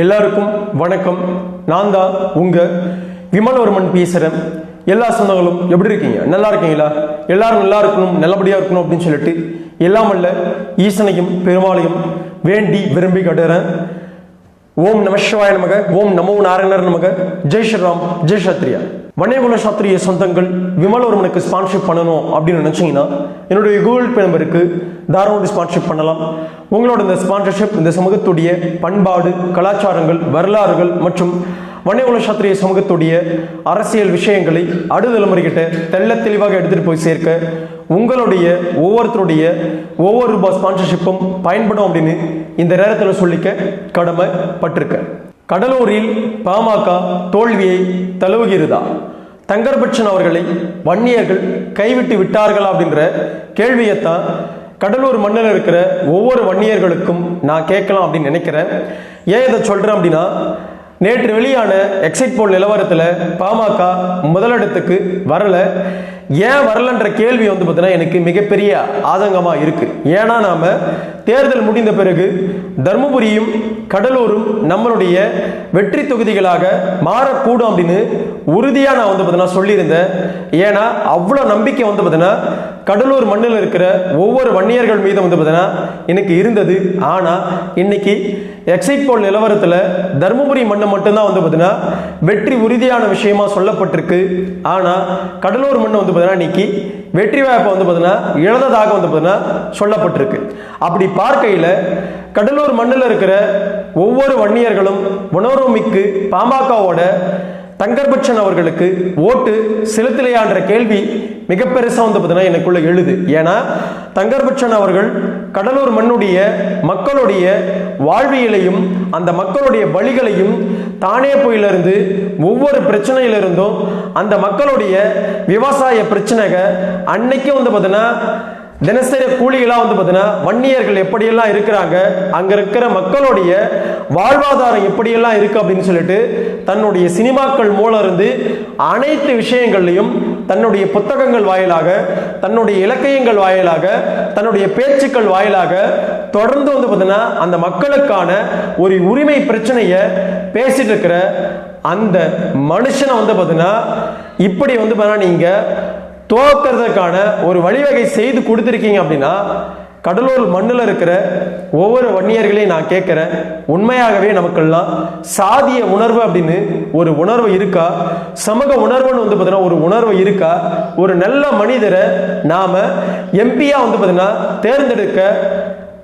எல்லாருக்கும் வணக்கம். நான் தான் உங்க விமலவர்மன் பேசுறேன். எல்லா சொந்தங்களும் எப்படி இருக்கீங்க? நல்லா இருக்கீங்களா? எல்லாரும் நல்லா இருக்கணும் நல்லபடியா இருக்கணும் அப்படின்னு சொல்லிட்டு எல்லாம் அல்ல ஈசனையும் பெருமாளையும் வேண்டி விரும்பி கட்டுறேன். ஓம் நம சிவாய நமக ஓம் நமோ நாராயணர் நமக. ஜெய் ஸ்ரீராம் ஜெய் சத்ரியா வண்ணேகுல சாத்திரிய சொந்தங்கள் விமலவர்மனுக்கு ஸ்பான்ஷிப் பண்ணணும் அப்படின்னு நினச்சிங்கன்னா என்னுடைய கூகுள் பே நம்பருக்கு தாராளமாக ஸ்பான்ஷிப் பண்ணலாம். உங்களோட இந்த ஸ்பான்சர்ஷிப் இந்த சமூகத்துடைய பண்பாடு கலாச்சாரங்கள் வரலாறுகள் மற்றும் வண்ணேகுல சாத்திரிய சமூகத்துடைய அரசியல் விஷயங்களை அடுதலைமுறைகிட்ட தெள்ள தெளிவாக எடுத்துகிட்டு போய் சேர்க்க உங்களுடைய ஒவ்வொருத்தருடைய ஒவ்வொரு ரூபாய் ஸ்பான்சர்ஷிப்பும் பயன்படும் அப்படின்னு இந்த நேரத்தில் சொல்லிக்க கடமைப்பட்டிருக்கேன். கடலூரில் பாமக தோல்வியை தழுவுகிறதா? தங்கர்பட்சன் அவர்களை வன்னியர்கள் கைவிட்டு விட்டார்களா அப்படின்ற கேள்வியைத்தான் கடலூர் மண்ணில் இருக்கிற ஒவ்வொரு வன்னியர்களுக்கும் நான் கேட்கலாம் அப்படின்னு நினைக்கிறேன். ஏன் இதை சொல்கிறேன் அப்படின்னா நேற்று வெளியான எக்ஸைட் போல் நிலவரத்தில் பாமக முதலிடத்துக்கு வரல. ஏன் வரலன்ற கேள்வி வந்து பார்த்தீங்கன்னா எனக்கு மிகப்பெரிய ஆதங்கமாக இருக்குது ஏன்னா நாம் தேர்தல் முடிந்த பிறகு தர்மபுரியும் கடலூரும் நம்மளுடைய வெற்றி தொகுதிகளாக மாறக்கூடும் அப்படின்னு உறுதியாக நான் வந்து பார்த்தீங்கன்னா சொல்லியிருந்தேன். ஏன்னா அவ்வளோ நம்பிக்கை வந்து பார்த்தீங்கன்னா கடலூர் மண்ணில் இருக்கிற ஒவ்வொரு வன்னியர்கள் மீது வந்து பார்த்தீங்கன்னா எனக்கு இருந்தது. ஆனால் இன்னைக்கு எக்ஸைட் போல் நிலவரத்தில் தருமபுரி மண்ணை மட்டும்தான் வந்து பார்த்தீங்கன்னா வெற்றி உறுதியான விஷயமா சொல்லப்பட்டிருக்கு. ஆனால் கடலூர் மண்ணை வந்து பார்த்தீங்கன்னா இன்னைக்கு வெற்றி வாய்ப்பை வந்து பார்த்தீங்கன்னா இழந்ததாக வந்து பார்த்தீங்கன்னா சொல்லப்பட்டிருக்கு. அப்படி பார்க்கையில் கடலூர் மண்ணில் இருக்கிற ஒவ்வொரு வன்னியர்களும் உணர்வுமிக்கு பாமகவோட தங்கர்பட்சன் அவர்களுக்கு ஓட்டு செலுத்தலையான்ற கேள்வி மிக பெருசாக வந்து பார்த்தீங்கன்னா எனக்குள்ள எழுது. ஏன்னா தங்கர்பட்சன் அவர்கள் கடலூர் மண்ணுடைய மக்களுடைய வாழ்வியலையும் அந்த மக்களுடைய வழிகளையும் தானே போயிலிருந்து ஒவ்வொரு பிரச்சனையிலிருந்தும் அந்த மக்களுடைய விவசாய பிரச்சனைக அன்னைக்கு வந்து பார்த்தீங்கன்னா தினசரி கூலிகளாக வந்து பார்த்தீங்கன்னா வன்னியர்கள் எப்படியெல்லாம் இருக்கிறாங்க அங்கே இருக்கிற மக்களுடைய வாழ்வாதாரம் எப்படியெல்லாம் இருக்கு அப்படின்னு சொல்லிட்டு தன்னுடைய சினிமாக்கள் மூலம் இருந்து அனைத்து விஷயங்கள்லையும் தன்னுடைய புத்தகங்கள் வாயிலாக தன்னுடைய இலக்கியங்கள் வாயிலாக தன்னுடைய பேச்சுக்கள் வாயிலாக தொடர்ந்து வந்து பார்த்தீங்கன்னா அந்த மக்களுக்கான ஒரு உரிமை பிரச்சனையை பேசிட்டு இருக்கிற அந்த மனுஷனை வந்து பார்த்தீங்கன்னா இப்படி வந்து பார்த்தீங்கன்னா நீங்கள் துவக்கிறதுக்கான ஒரு வழிவகை செய்து கொடுத்துருக்கீங்க அப்படின்னா கடலூர் மண்ணில் இருக்கிற ஒவ்வொரு வன்னியர்களையும் நான் கேட்குறேன். உண்மையாகவே நமக்கெல்லாம் சாதிய உணர்வு அப்படின்னு ஒரு உணர்வு இருக்கா? சமூக உணர்வுன்னு வந்து பார்த்தீங்கன்னா ஒரு உணர்வு இருக்கா? ஒரு நல்ல மனிதரை நாம் எம்பியாக வந்து பார்த்தீங்கன்னா தேர்ந்தெடுக்க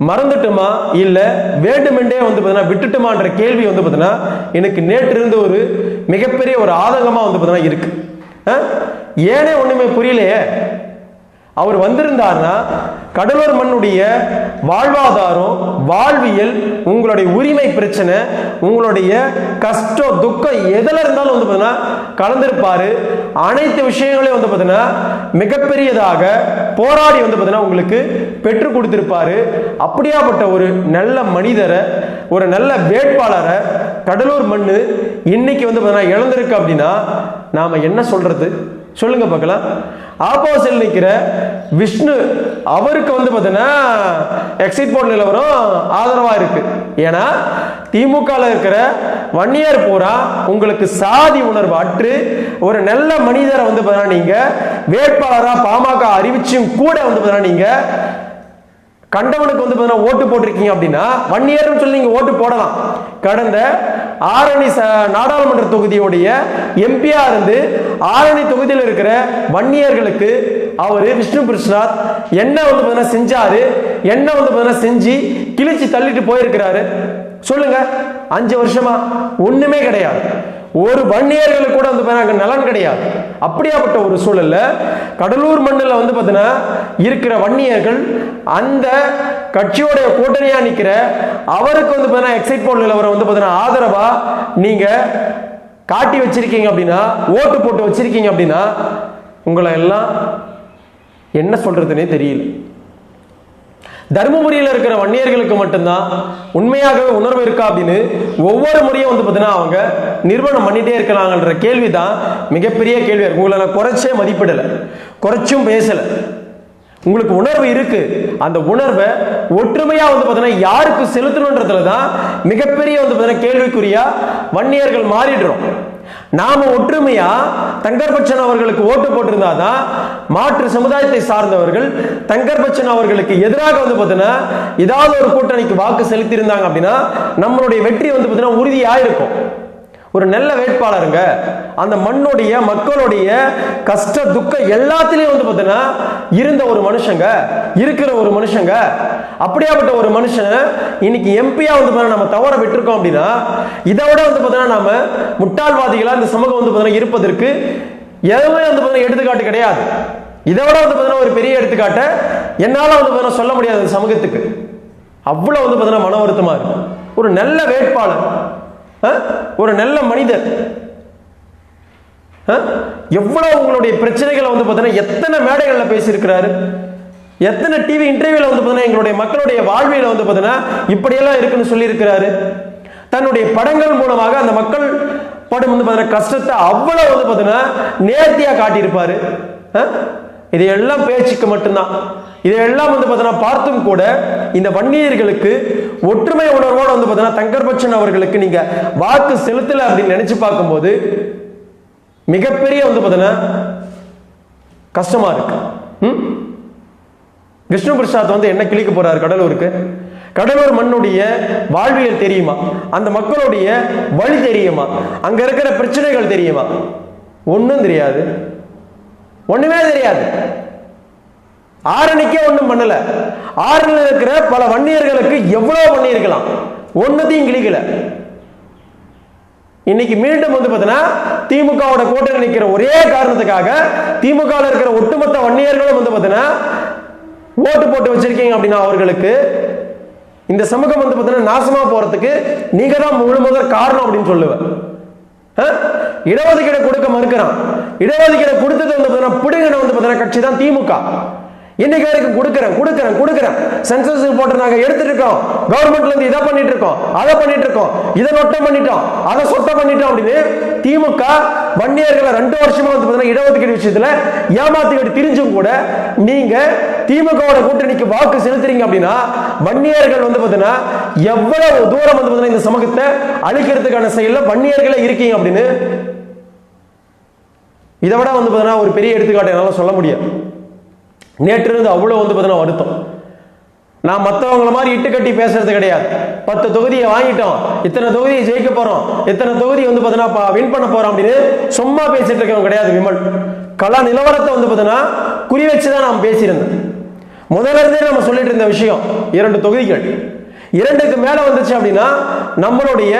மறந்துட்டுமா? இல்லை வேண்டுமென்றே வந்து பார்த்தீங்கன்னா விட்டுட்டுமான்ற கேள்வி வந்து பார்த்தீங்கன்னா எனக்கு நேற்று இருந்து ஒரு மிகப்பெரிய ஒரு ஆதங்கமாக வந்து பார்த்தீங்கன்னா இருக்குது ஏனே ஒண்ணுமே புரியலையே? அவர் வந்திருந்தார்னா கடலூர் மண்ணுடைய வாழ்வாதாரம் வாழ்வியல் உங்களுடைய உரிமை பிரச்சனை உங்களுடைய கஷ்டம் துக்கம் எதில் இருந்தாலும் வந்து பார்த்தீங்கன்னா கலந்திருப்பாரு. அனைத்து விஷயங்களையும் வந்து பார்த்தீங்கன்னா மிகப்பெரியதாக போராடி வந்து பார்த்தீங்கன்னா உங்களுக்கு பெற்று கொடுத்திருப்பாரு. அப்படியாப்பட்ட ஒரு நல்ல மனிதரை ஒரு நல்ல வேட்பாளரை கடலூர் மண்ணு இன்னைக்கு வந்து பார்த்தீங்கன்னா இழந்திருக்கு அப்படின்னா நாம் என்ன சொல்கிறது சொல்லுங்க பார்க்கலாம். ஆப்போசிட் நிற்கிற விஷ்ணு அவருக்கு வந்து பார்த்தீங்கன்னா எக்ஸிட் போல் நிலவரம் ஆதரவாக இருக்கு. ஏன்னா திமுகவில் இருக்கிற வன்னியர் பூரா உங்களுக்கு சாதி உணர்வு அற்று ஒரு நல்ல மனிதரை வந்து பார்த்தீங்கன்னா நீங்கள் வேட்பாளராக பாமக அறிவிச்சும் கூட வந்து பார்த்தீங்கன்னா நீங்கள் கண்டவனுக்கு வந்து பார்த்தீங்கன்னா ஓட்டு போட்டிருக்கீங்க அப்படின்னா ஒன் இயர்னு சொல்லி நீங்க ஓட்டு போடலாம். கடந்த ஆரணி நாடாளுமன்ற தொகுதியுடைய எம்பியா இருந்து ஆரணி தொகுதியில் இருக்கிற வன்னியர்களுக்கு அவர் விஷ்ணு பிரசாத் என்ன வந்து பார்த்தீங்கன்னா செஞ்சாரு என்ன வந்து பார்த்தீங்கன்னா செஞ்சு கிழிச்சு தள்ளிட்டு போயிருக்கிறாரு. சொல்லுங்க அஞ்சு வருஷமா ஒண்ணுமே கிடையாது. ஒரு வன்னியர்களுக்கு கூட வந்து பார்த்தீங்கன்னா நலன் கிடையாது. அப்படியாப்பட்ட ஒரு சூழல்ல கடலூர் மண்ணில் வந்து பார்த்தீங்கன்னா இருக்கிற வன்னியர்கள் அந்த கட்சியோடைய கூட்டணியாக நிற்கிற அவருக்கு வந்து பார்த்தீங்கன்னா எக்ஸைட் போல் நிலவரம் வந்து பார்த்தீங்கன்னா ஆதரவாக நீங்கள் காட்டி வச்சிருக்கீங்க அப்படின்னா ஓட்டு போட்டு வச்சிருக்கீங்க அப்படின்னா உங்களை எல்லாம் என்ன சொல்கிறதுனே தெரியல. தருமபுரியில் இருக்கிற வன்னியர்களுக்கு மட்டும்தான் உண்மையாகவே உணர்வு இருக்கா அப்படின்னு ஒவ்வொரு முறையும் வந்து பார்த்தீங்கன்னா அவங்க நிறுவனம் பண்ணிட்டே இருக்கிறாங்கன்ற கேள்வி தான் மிகப்பெரிய கேள்வி. இருக்கு உங்களை நான் குறைச்சே மதிப்பிடலை. குறைச்சும் பேசலை. உங்களுக்கு உணர்வு இருக்கு. அந்த உணர்வை ஒற்றுமையா வந்து பார்த்தீங்கன்னா யாருக்கு செலுத்தணுன்றதுல தான் மிகப்பெரிய வந்து பார்த்தீங்கன்னா கேள்விக்குறியா வன்னியர்கள் மாறிடுறோம். நாம ஒற்றுமையா? தங்கர்பச்சன் அவர்களுக்கு ஓட்டு போட்டிருந்தாதான் மாற்று சமுதாயத்தை சார்ந்தவர்கள் தங்கர்பச்சன் அவர்களுக்கு எதிராக வந்து பார்த்தீங்கன்னா ஏதாவது ஒரு கூட்டணிக்கு வாக்கு செலுத்தி இருந்தாங்க அப்படின்னா நம்மளுடைய வெற்றி வந்து பார்த்தீங்கன்னா உறுதியா இருக்கும் ஒரு நல்ல வேட்பாளருங்க. அந்த மண்ணுடைய மக்களுடைய கஷ்ட துக்கம் எல்லாத்திலையும் வந்து பார்த்தீங்கன்னா இருந்த ஒரு மனுஷங்க இருக்கிற ஒரு மனுஷங்க அப்படியாப்பட்ட ஒரு மனுஷன் இன்னைக்கு எம்பியா வந்து பார்த்தீங்கன்னா நம்ம தவற விட்டுருக்கோம் அப்படின்னா இதை விட வந்து பார்த்தீங்கன்னா நாம முட்டாள்வாதிகளா இந்த சமூகம் வந்து பார்த்தீங்கன்னா இருப்பதற்கு எதுவுமே வந்து பார்த்தீங்கன்னா எடுத்துக்காட்டு கிடையாது. இதை விட வந்து பார்த்தீங்கன்னா ஒரு பெரிய எடுத்துக்காட்டை என்னால் வந்து பார்த்தீங்கன்னா சொல்ல முடியாது சமூகத்துக்கு. அவ்வளோ வந்து பார்த்தீங்கன்னா மன வருத்தமாக இருக்கும் ஒரு நல்ல வேட்பாளர் ஒரு நல்ல மனிதர். எவ்வளவு உங்களுடைய பிரச்சனைகளை வந்து பார்த்தீங்கன்னா எத்தனை மேடைகளில் பேசியிருக்கிறாரு? எத்தனை டிவி இன்டர்வியூல வந்து பார்த்தீங்கன்னா எங்களுடைய மக்களுடைய வாழ்வியில் வந்து பார்த்தீங்கன்னா இப்படியெல்லாம் இருக்குன்னு சொல்லியிருக்கிறாரு. தன்னுடைய படங்கள் மூலமாக அந்த மக்கள் படும் வந்து பார்த்தீங்கன்னா கஷ்டத்தை அவ்வளவு வந்து பார்த்தீங்கன்னா நேர்த்தியாக காட்டியிருப்பாரு. இதையெல்லாம் பேச்சுக்கு மட்டும்தான். இதையெல்லாம் வந்து பார்த்தீங்கன்னா பார்த்தும் கூட இந்த வன்னியர்களுக்கு ஒற்றுமை உணர்வோடு வந்து பார்த்தீங்கன்னா தங்கர்பச்சன் அவர்களுக்கு நீங்க வாக்கு செலுத்தல அப்படின்னு நினைச்சு பார்க்கும்போது மிகப்பெரிய வந்து பார்த்தீங்கன்னா கஷ்டமா இருக்கு. ம்? விஷ்ணு பிரசாத் வந்து என்ன கிளிக்க போறாரு? கடலூருக்கு. கடலூர் மண்ணுடைய வாழ்வியல் தெரியுமா? அந்த மக்களுடைய வழி தெரியுமா? அங்க இருக்கிற பிரச்சனைகள் தெரியுமா? ஒன்றும் தெரியாது. ஒண்ணுமே தெரியாது. ஆரணிக்கே ஒன்றும் பண்ணல. ஆரணியில் இருக்கிற பல வன்னியர்களுக்கு எவ்வளவு பண்ணியிருக்கலாம். ஒன்னத்தையும் கிளிக்கல இன்னைக்கு மீண்டும் வந்து பார்த்தீங்கன்னா திமுகவோட கூட்டணி நிற்கிற ஒரே காரணத்துக்காக திமுக இருக்கிற ஒட்டுமொத்த வன்னியர்களும் வந்து பார்த்தீங்கன்னா ஓட்டு போட்டு வச்சிருக்கீங்க அப்படின்னா அவர்களுக்கு இந்த சமூகம் வந்து பார்த்தீங்கன்னா நாசமா போறதுக்கு நீங்க தான் முழு முதல் காரணம் அப்படின்னு சொல்லுவேன். இடஒதுக்கீடு கொடுக்க மறுக்கிறான். இடஒதுக்கீடு கொடுத்தது வந்து பார்த்தீங்கன்னா பிடுங்கின வந்து பார்த்தீங்கன்னா கட்சி தான் திமுக. இன்னைக்கு வரைக்கும் கொடுக்குறேன் கொடுக்குறேன் கொடுக்குறேன். சென்சஸ் போட்டு நாங்க எடுத்துட்டு இருக்கோம். கவர்மெண்ட்ல இருந்து இதை பண்ணிட்டு இருக்கோம் அதை பண்ணிட்டு இருக்கோம். இதை நொட்டம் பண்ணிட்டோம் அதை சொட்டம் பண்ணிட்டோம் அப்படின்னு திமுக வன்னியர்களை ரெண்டு வருஷமா வந்து பார்த்தீங்கன்னா இடஒதுக்கீடு விஷயத்துல ஏமாத்திக்கிட்டு திரிஞ்சும் கூட நீங்க திமுகவோட கூட்டணிக்கு வாக்கு செலுத்துறீங்க அப்படின்னா வன்னியர்கள் வந்து பார்த்தீங்கன்னா எவ்வளவு தூரம் வந்து பார்த்தீங்கன்னா இந்த சமூகத்தை அழிக்கிறதுக்கான செயலில் வன்னியர்களே இருக்கீங்க அப்படின்னு இதை விட வந்து பார்த்தீங்கன்னா ஒரு பெரிய எடுத்துக்காட்டு என்னால சொல்ல முடியாது. நேற்று இருந்து அவ்வளோ வந்து பார்த்தீங்கன்னா வருத்தம். நான் மற்றவங்கள மாதிரி இட்டு கட்டி பேசுறது கிடையாது. பத்து தொகுதியை வாங்கிட்டோம். இத்தனை தொகுதியை ஜெயிக்க போறோம். இத்தனை தொகுதி வந்து பார்த்தீங்கன்னா வின் பண்ண போறோம் அப்படின்னு சும்மா பேசிட்டு இருக்கவங்க கிடையாது விமல். கலா நிலவரத்தை வந்து பார்த்தீங்கன்னா குறி வச்சு தான் நாம் பேசியிருந்தேன். முதல்ல இருந்தே நம்ம சொல்லிட்டு இருந்த விஷயம் இரண்டு தொகுதிகள். இரண்டுக்கு மேல வந்துச்சு அப்படின்னா நம்மளுடைய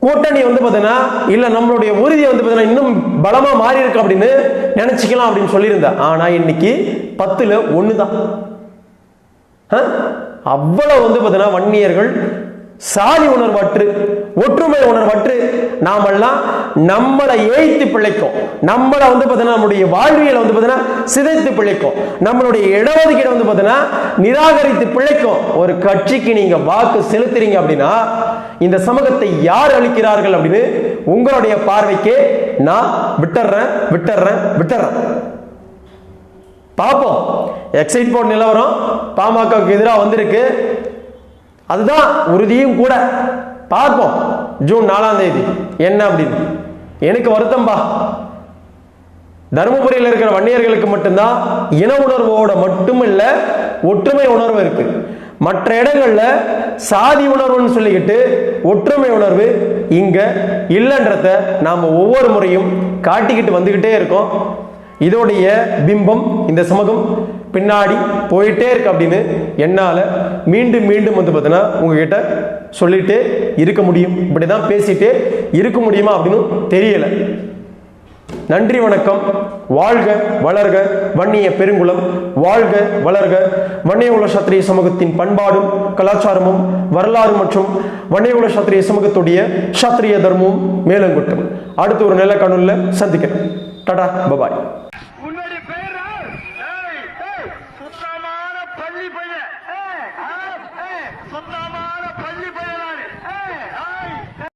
கூட்டணி வந்து பார்த்தீங்கன்னா இல்லை நம்மளுடைய உறுதி வந்து பார்த்தீங்கன்னா இன்னும் பலமாக மாறி இருக்கு அப்படின்னு நினச்சிக்கலாம் அப்படின்னு சொல்லியிருந்தேன். ஆனால் இன்னைக்கு பத்தில் ஒன்று தான் அவ்வளோ வந்து பார்த்தீங்கன்னா வன்னியர்கள் சாதி உணர்வற்று ஒற்றுமை உணர்வற்று நாமெல்லாம் நம்மளை ஏய்த்து பிழைக்கும். நம்மளை வந்து பார்த்தீங்கன்னா நம்முடைய வாழ்வியலை வந்து பார்த்தீங்கன்னா சிதைத்து பிழைக்கும். நம்மளுடைய இடஒதுக்கீடு வந்து பார்த்தீங்கன்னா நிராகரித்து பிழைக்கும். ஒரு கட்சிக்கு நீங்க வாக்கு செலுத்துறீங்க அப்படின்னா இந்த சமூகத்தை யார் அளிக்கிறார்கள் அப்படின்னு உங்களுடைய பார்வைக்கு நான் விட்டுறேன் விட்டுறேன் விட்டுறேன். பார்ப்போம். எக்ஸைட் போர்ட் நிலவரம் பாமகவுக்கு எதிராக வந்திருக்கு. அதுதான் உறுதியும் கூட. பார்ப்போம் ஜூன் நாலாம் தேதி. என்ன அப்படின்னு. எனக்கு வருத்தம்பா தருமபுரியில் இருக்கிற வன்னியர்களுக்கு மட்டும்தான் இன உணர்வோட மட்டும் இல்லை ஒற்றுமை உணர்வு இருக்கு. மற்ற இடங்கள்ல சாதி உணர்வுன்னு சொல்லிக்கிட்டு ஒற்றுமை உணர்வு இங்க இல்லைன்றத நாம் ஒவ்வொரு முறையும் காட்டிக்கிட்டு வந்துக்கிட்டே இருக்கோம். இதோடைய பிம்பம் இந்த சமூகம் பின்னாடி போயிட்டே இருக்கு அப்படின்னு என்னால் மீண்டும் மீண்டும் வந்து பார்த்தீங்கன்னா உங்ககிட்ட சொல்லிட்டு இருக்க முடியும். இப்படி தான் பேசிட்டே இருக்க முடியுமா அப்படின்னு தெரியலை. நன்றி வணக்கம். வாழ்க வளர்க வன்னிய பெருங்குளம். வாழ்க வளர்க. வன்னியகுல சத்திரிய சமூகத்தின் பண்பாடும் கலாச்சாரமும் வரலாறு மற்றும் வன்னியகுல சத்திரிய சமூகத்துடைய சத்திரிய தர்மமும் மேலங்கொட்டும். அடுத்து ஒரு நிலக்கணுல சந்திக்கிறேன். டடா பபாய்.